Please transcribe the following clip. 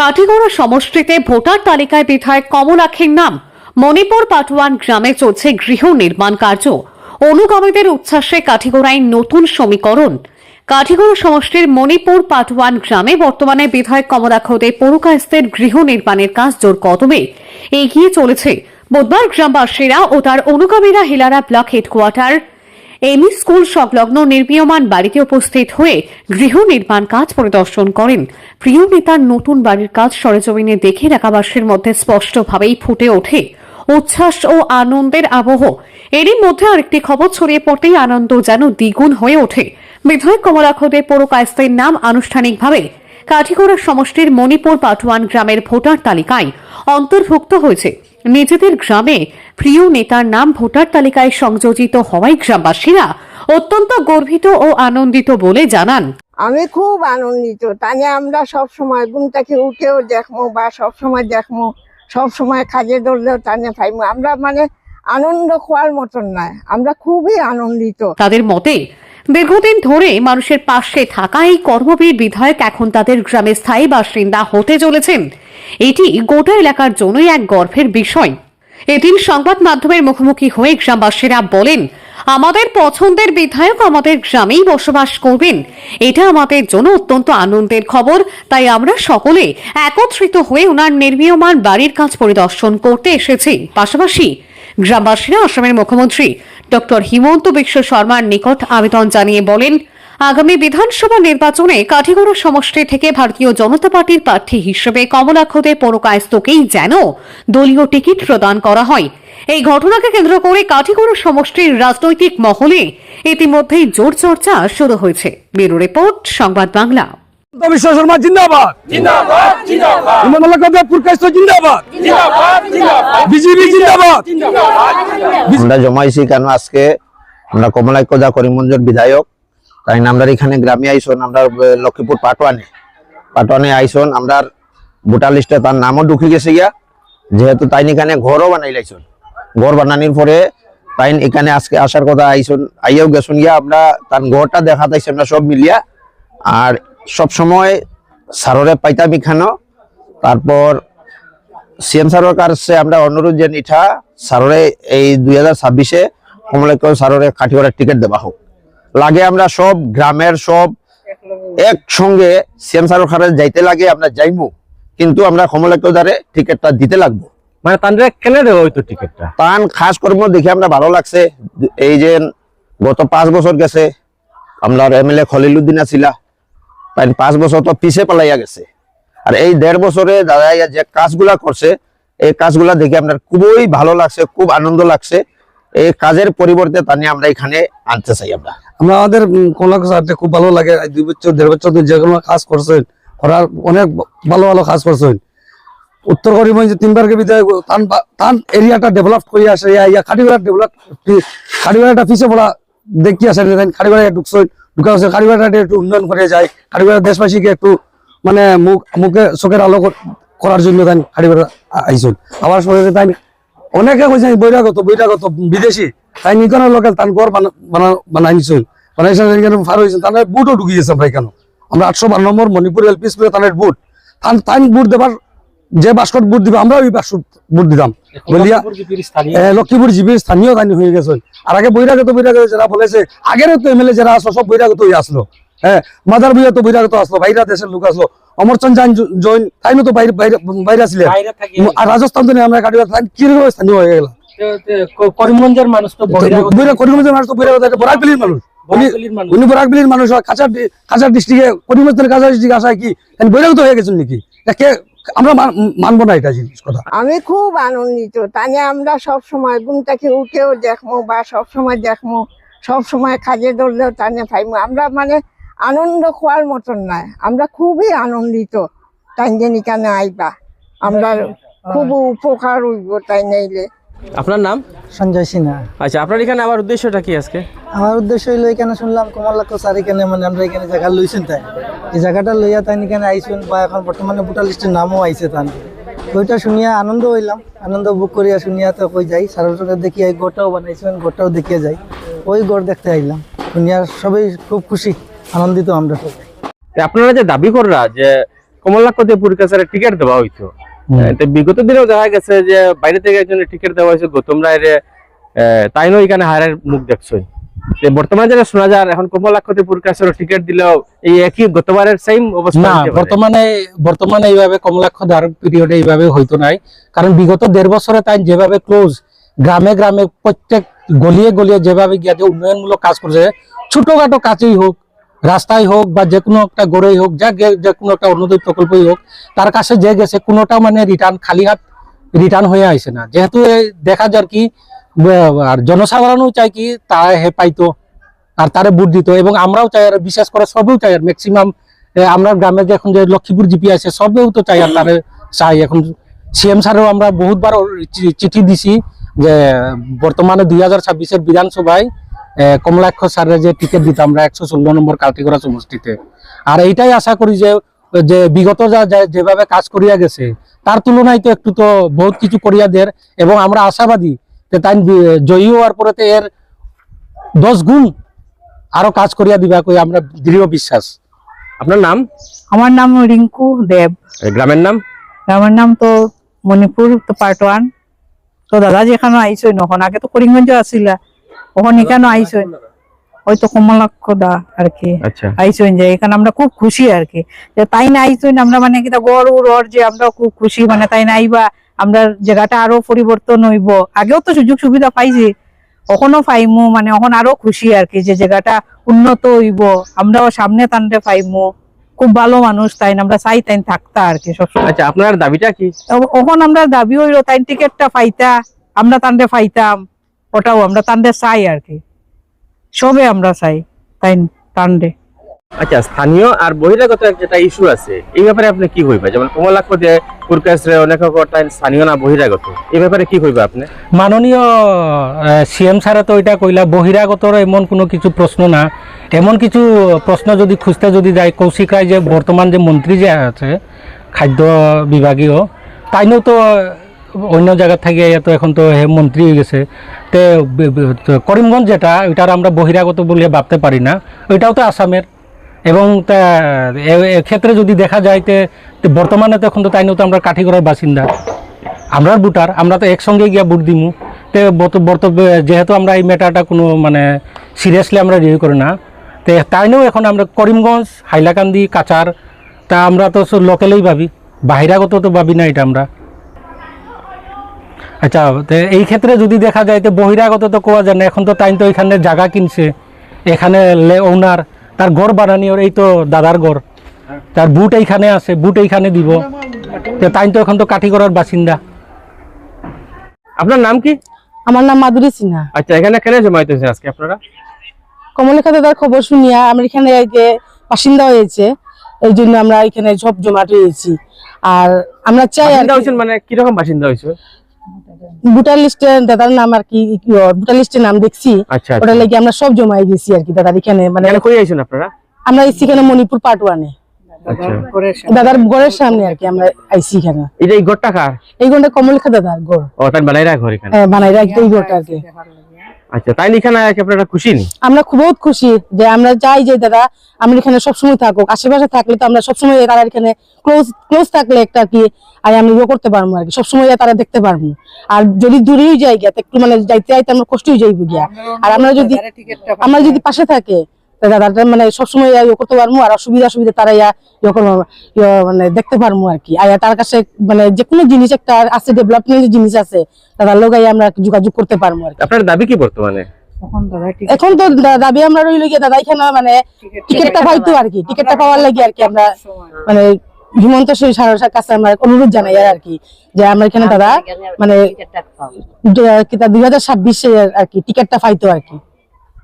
কাঠিগড়া সমষ্টিতে ভোটার তালিকায় বিধায়ক কমলাক্ষের নাম। মণিপুর পাটওয়ান গ্রামে চলছে গৃহ নির্মাণ কার্য। অনুগামীদের উচ্ছ্বাসে কাঠিগড়ায় নতুন সমীকরণ। কাঠিগড়া সমষ্টির মণিপুর পাটওয়ান গ্রামে বর্তমানে বিধায়ক কমলাক্ষদে পৌরকায়স্থের গৃহ নির্মাণের কাজ জোর কদমে। এগিয়ে চলেছে। বুধবার গ্রামবাসীরা ও তার অনুগামীরা Hilara block headquarter ME school সংলগ্ন নির্মীয়মান বাড়িতে উপস্থিত হয়ে গৃহ নির্মাণ কাজ পরিদর্শন করেন। প্রিয় নেতার নতুন বাড়ির কাজ সরেজমিনে দেখে এলাকাবাসীর মধ্যে স্পষ্টভাবেই ফুটে ওঠে উচ্ছ্বাস ও আনন্দের আবহ। এরই মধ্যে আরেকটি খবর ছড়িয়ে পড়তেই আনন্দ যেন দ্বিগুণ হয়ে ওঠে। বিধায়ক কমলাক্ষদের পৌর কায়স্তের নাম আনুষ্ঠানিকভাবে কাঠিগড়া সমষ্টির মণিপুর পাটওয়ান গ্রামের ভোটার তালিকায় অন্তর্ভুক্ত হয়েছে। নিজেদের গ্রামে প্রিয় নেতার নাম ভোটার তালিকায় সংযোজিত হওয়ায় গ্রামবাসীরা অত্যন্ত গর্বিত ও আনন্দিত বলে জানান। আমি খুব আনন্দিত। তাই আমরা সব সময় ঘুম থেকে উঠেও দেখব বা সব সময় দেখব সব সময় কাজে ধরলেও পাইবো আমরা মানে আনন্দ খোয়ার মতন নয় আমরা খুবই আনন্দিত। তাদের মতে দীর্ঘদিন ধরে মানুষের পাশে থাকা এই কর্মবীর বিধায়ক এখন তাদের গ্রামে স্থায়ী বাসিন্দা হতে চলেছেন। এটি গোটা এলাকার জন্যই এক গর্বের বিষয়। এদিন সংবাদ মাধ্যমের মুখোমুখি হয়ে গ্রামবাসীরা বলেন, আমাদের পছন্দের বিধায়ক আমাদের গ্রামেই বসবাস করবেন। এটা আমাদের জন্য অত্যন্ত আনন্দের খবর। তাই আমরা সকলে একত্রিত হয়ে ওনার নির্মীয়মান বাড়ির কাজ পরিদর্শন করতে এসেছি। পাশাপাশি গ্রামবাসীরা আসামের মুখ্যমন্ত্রী ডক্টর হিমন্ত বিশ্ব শর্মার নিকট আবেদন জানিয়ে বলেন আগামী বিধানসভা নির্বাচনে কাঠিগড়া সমষ্টি থেকে ভারতীয় জনতা পার্টির প্রার্থী হিসেবে কমলাক্ষদের পৌরকায়স্তকেই যেন দলীয় টিকিট প্রদান করা হয়। এই ঘটনাকে কেন্দ্র করে কাঠিগড়া সমষ্টির রাজনৈতিক মহলে ইতিমধ্যেই জোর চর্চা শুরু হয়েছে। ব্যুরো রিপোর্ট সংবাদ বাংলা। বিশ্ব শর্মা জিন্দাবাদ। জিন্দাবাদ জিন্দাবাদ। হিমন্ত কবির পুরকাইস্ত জিন্দাবাদ। জিন্দাবাদ জিন্দাবাদ। আমরা জমাইছি কেন আজকে? আমরা কমলাইকদা করিমগঞ্জের বিধায়ক। তাই আমরা এখানে গ্রামে আইসন আমরা লক্ষ্মীপুর পাটওয়ানে পাটওয়ানে আইসন আমরা ভোটার লিস্টে তার নামও ঢুকে গেছে গিয়া। যেহেতু তাই এখানে ঘরও বানাই লাইছন ঘর বানানির পরে তাই এখানে আজকে আসার কথা আইসন, আইয়াও গেছন গিয়া, আমরা তার ঘরটা দেখাতাইছি আমরা সব মিলিয়া। আর সব সময় সাররে পাইতাম এখানো তারপর সিএম স্যারের কাছে আমরা অনুরোধ যে নিঠা স্যাররে এই দুই হাজার ছাব্বিশে কমলাক্ষ স্যাররে কাঠিগড়ার টিকিট দেওয়া হোক। লাগে আমরা সব গ্রামের সব একসঙ্গে সিএম স্যারের কাছে যাইতে লাগে আমরা যাইবো কিন্তু আমরা কমলাক্ষ দ্বারে টিকিটটা দিতে লাগবো। মানে তান্ডে কেনে দেবো ওই তো টিকিটটা তান খাস কর্ম দেখে আমরা ভালো লাগছে। এই যে গত পাঁচ বছর গেছে। আপনার এম এল এ খলিলুদ্দিন আছিলা। তাই পাঁচ বছর তো পিছে পালাইয়া গেছে। আর এই দেড় বছরে দাদা যে কাজগুলা করছে, এই কাজগুলা দেখে আপনার খুবই ভালো লাগছে, খুব আনন্দ লাগছে। এই কাজের পরিবর্তে তানি আমরা এখানে আনতে চাই আমরা। আমরা আমাদের কমলাক্ষ স্যারটা খুব ভালো লাগে দুই বছর, দেড় বছর যে কোনো কাজ করছেন, করার অনেক ভালো ভালো কাজ করছেন। উত্তর করিমগঞ্জ তিনবারকে বিধায়ক তান এরিয়াটা ডেভেলপ করে আসে, ইয়া কাটিগড়া ডেভেলপ কাটিগড়াটা পিছিয়ে পড়া দেখি আসে কাটিগড়া ঢুকছেন, ঢুকা হচ্ছে কাটিগড়াটা একটু উন্নয়ন করে যায় কাটিগড়া দেশবাসীকে একটু মানে মুখ মুখে চোখের আলো কর- করার জন্য তাই কাটিগড়া আইসুন আবার সঙ্গে তাই অনেকে কইছে বৈরাগত বৈরাগত বিদেশি। তাই নিকন লোকাল তান গড় বানা- বানা- বানাই নিছেন বানাইছেন ফার হয়েছেন তার বুটও ঢুকি গেছে আমরা এখানে আমরা আটশো বারো নম্বর মণিপুর এলপি স্কুলে তাদের বুট। তান তান বুট দেবার যে বাস্কট বুট দিবে আমরা ওই বাস্কট বুট দিতাম বলিয়া লক্ষ্মীপুর জিবির স্থানীয়। গানি হয়ে গেছে। আর আগে বৈরাগত বৈরাগত যারা বলেছে আগের তো এমএলএ যারা আসলো সব বৈরাগত হয়ে আসলো হ্যাঁ মাদার বইয়া তো বৈরাগত আসলো বাইরা দেশের লোক আসলো। অমরচন্দ জান জৈন তাই তো বাইরে বাইরে বাইরে ছিলেন আর রাজস্থান তো আমরা তাই কীরকম স্থানীয় হয়ে গেল। করিমগঞ্জের মানুষ তো করিমগঞ্জের মানুষ তো বৈরাগত মানুষ। উনি বরাকবিলির মানুষ। মানুষ কাছার কাছার ডিস্ট্রিক্টে করিমগঞ্জের কাছার ডিস্ট্রিক্ট আসায় কি বৈরাগত হয়ে গেছেন নাকি? কে আমরা মান- মানবো না এটা জিনিস কথা। আমি খুব আনন্দিত। তাই আমরা সব সময় ঘুম থেকে উঠেও দেখব বা সব সময় দেখব সব সময় কাজে ধরলেও তানে পাইবো আমরা মানে আনন্দ খোয়ার মতন নয়। আমরা খুবই আনন্দিত তাই যে নিকানে আইবা। আমরা খুব উপকার হইব তাই নাইলে। আপনার নাম? সঞ্জয় সিনহা। আচ্ছা আপনার এখানে আবার উদ্দেশ্যটা কি আজকে? আমার উদ্দেশ্য হইল এখানে শুনলাম কমলাক্ষ স্যার এখানে মানে আমরা এখানে জায়গা লইছেন তাই। এই জায়গাটা লইয়া তাই এখানে আইসুন বা এখন বর্তমানে ভোটার লিস্টের নামও আইছে তান ওইটা শুনিয়া আনন্দ হইলাম। আনন্দ বুক করিয়া শুনিয়া তো কই যাই স্যারের সঙ্গে দেখি এই গোটাও বানাইছেন গোটাও দেখিয়া যাই। ওই গড় দেখতে আইলাম। শুনিয়া সবাই খুব খুশি। আনন্দিত আমরা আপনারা যে দাবি কররা যে কমলাক্ষ দিয়ে পুরকাছারে টিকিট দেওয়া হইতো বিগত দিনেও দেখা গেছে যে বাইরে থেকে একজনের টিকিট দেওয়া হয়েছে গৌতম রায়ের তাইনও এখানে হারের মুখ দেখছই। বর্তমানে যেটা শোনা যায় এখন কমলাক্ষতে পুরকাছারে টিকিট দিলেও এই একই গতবারের সেম অবস্থা না বর্তমানে বর্তমানে এইভাবে কমলাক্ষ ধার পিরিয়ডে এইভাবে হইতো নাই। কারণ বিগত দেড় বছরে তাই যেভাবে ক্লোজ গ্রামে গ্রামে প্রত্যেক গলিয়ে গলিয়ে যেভাবে গিয়ে উন্নয়নমূলক কাজ করছে ছোটখাটো কাজেই হোক রাস্তায় হোক বা যে কোনো একটা গড়েই হোক, যা যে কোনো একটা অন্যদয় প্রকল্পই হোক, তার কাছে যে গেছে, কোনোটা মানে রিটার্ন খালি হাত রিটার্ন হয়ে আইছে না। যেহেতু দেখা যার কি আর জনসাধারণও চাই কি তা হে পাইতো আর তারে ভোট দিত এবং আমরাও চাই, আর বিশেষ করে সবেও চাই, আর ম্যাক্সিমাম আমরা গ্রামে যে এখন যে লক্ষ্মীপুর জিপি আছে, সবেও তো চাই, আর তারে চাই। এখন সিএম স্যারেও আমরা বহুতবার চিঠি দিছি যে, বর্তমানে দুই হাজার ছাব্বিশের বিধানসভায় কমলাক্ষ স্যারের যে টিকিট দিত আমরা একশো ষোলো নম্বর কালটিগড়া সমষ্টিতে আর এইটাই আশা করি যে যে বিগত যা যা- যেভাবে কাজ করিয়া গেছে তার তুলনায় তো একটু তো বহুত কিছু করিয়া দের এবং আমরা আশাবাদী যে তাই জয়ী হওয়ার পরে তো এর দশ গুণ আরও কাজ করিয়া দিবা কই আমরা দৃঢ় বিশ্বাস। আপনার নাম? আমার নাম রিঙ্কু দেব। গ্রামের নাম? আমার নাম তো মণিপুর তো পার্ট ওয়ান তো দাদা যেখানে আইসই নখন। আগে তো করিমগঞ্জ আসিলা। ওখানে এখানে আইসই ওই তো কমলাক্ষ আর কি আচ্ছা। যে এখানে আমরা খুব খুশি আর কি। যে তাই না আমরা মানে গড় উড় যে আমরা খুব খুশি মানে তাই না আইবা আমরা জায়গাটা আরও পরিবর্তন হইব। আগেও তো সুযোগ সুবিধা পাইছি এখনও পাইমু মানে আরও খুশি আর কি যে জায়গাটা উন্নত হইব আমরাও সামনে টানতে পাইমু। খুব ভালো মানুষ তাই না আমরা চাই তাই থাকতা আর কি সবসময়। আচ্ছা আপনার দাবিটা কি? ওখন আমরা দাবি হইল তাই টিকিটটা পাইতা আমরা তান্ডে পাইতাম। ওটাও আমরা তান্ডে চাই আর কি। সবে আমরা চাই তাই তান্ডে আচ্ছা স্থানীয় আর বহিরাগত যেটা ইস্যু আছে এই ব্যাপারে আপনি কি কইবা? যেমন কমলাক্ষ দিয়ে পুরকাছরে অনেক টাইম স্থানীয় না বহিরাগত? এই ব্যাপারে কি কইবা আপনি? মাননীয় সিএম স্যারে তো ওইটা কইলা বহিরাগতর এমন কোনো কিছু প্রশ্ন না। এমন কিছু প্রশ্ন যদি খুঁজতে যদি যায় কৌশিক রায় যে বর্তমান যে মন্ত্রী যে আছে খাদ্য বিভাগীয় তাইনও তো অন্য জায়গা থেকে এত এখন তো মন্ত্রী হয়ে গেছে। তে তো করিমগঞ্জ যেটা, ওইটার আমরা বহিরাগত বলে ভাবতে পারি না। ওইটাও তো আসামের। এবং তা এক্ষেত্রে যদি দেখা যায় তে তে বর্তমানে তো এখন তো তাইনও তো আমরা কাঠিগড়ার বাসিন্দা। আমরা ভোটার, আমরা তো একসঙ্গে গিয়া ভোট দিমু। তে বর্ত- যেহেতু আমরা এই ম্যাটারটা কোনো মানে সিরিয়াসলি আমরা রিভিউ করি না। তে তাইনেও এখন আমরা করিমগঞ্জ, হাইলাকান্দি কাচার তা আমরা তো লোকালেই ভাবি। বাহিরাগত তো ভাবি না এটা আমরা। আচ্ছা এই ক্ষেত্রে যদি দেখা যায় তো বহিরাগত তো কোয়া যায় না এখন তো তাই তো এখানে জায়গা কিনছে। এখানে লে ওনার তার ঘর বানানি ওর এই তো দাদার ঘর। তার বুট এইখানে আছে বুট এইখানে দিব। তাই তো এখন তো কাঠিগড়ার বাসিন্দা। আপনার নাম কি? আমার নাম মাধুরী সিনহা। আচ্ছা এখানে কেন জমাইতেছে আজকে আপনারা? কমলিকা দাদার খবর শুনিয়া আমরা এখানে বাসিন্দা হয়েছে এই জন্য আমরা এখানে সব জমাট হয়েছি। আর আমরা চাই মানে কীরকম বাসিন্দা হয়েছে? ভোটার লিস্টে দাদার নাম আর কি ভোটার লিস্টের নাম দেখছি। আচ্ছা ওটা আচ্ছা। লাগি আমরা সব জমাই গেছি আর কি দাদার এখানে মানে কই আইছেন আপনারা? আমরা এসছি এখানে মণিপুর পার্ট ওয়ানে আচ্ছা। দাদার ঘরের সামনে আর কি আমরা আইসি এখানে। এটা এই গড়টা কার? এই গড়টা কমলিকা দাদার গড় ও তাই বানাই রাখ ঘর এখানে। হ্যাঁ, এই আর কি। আচ্ছা তাই এখানে আপনারা খুশি নি? আমরা খুব বহুত খুশি যে আমরা চাই যে দাদা আমরা এখানে সবসময় থাকুক। আশেপাশে থাকলে তো আমরা সবসময় তারা এখানে ক্লোজ ক্লোজ থাকলে একটা কি আর আমরা ইয়ে করতে পারব আর কি সবসময় তারা দেখতে পারব। আর যদি দূরেই যাই গিয়া তো একটু মানে যাইতে যাইতে আমরা কষ্টই যাইব গিয়া। আর আমরা যদি আমরা যদি পাশে থাকে মানে সবসময় ইয়ে করতে পারব আর অসুবিধা সুবিধা তারা ইয়া ইয়ে করব মানে দেখতে পারব আর কি। আর তার কাছে মানে যে কোনো জিনিস একটা আছে ডেভেলপমেন্ট জিনিস আছে দাদার লোক আমরা যোগাযোগ করতে পারব আর কি। আপনার দাবি কি বর্তমানে? এখন তো দাবি আমরা রইল গিয়ে দাদা এখানে মানে টিকিটটা পাইতো আর কি টিকিটটা পাওয়ার লাগে আর কি আমরা মানে হিমন্ত সেই সারসার কাছে আমরা অনুরোধ জানাই আর কি যে আমরা এখানে দাদা মানে দুই হাজার ছাব্বিশে আর কি টিকিটটা পাইতো আর কি।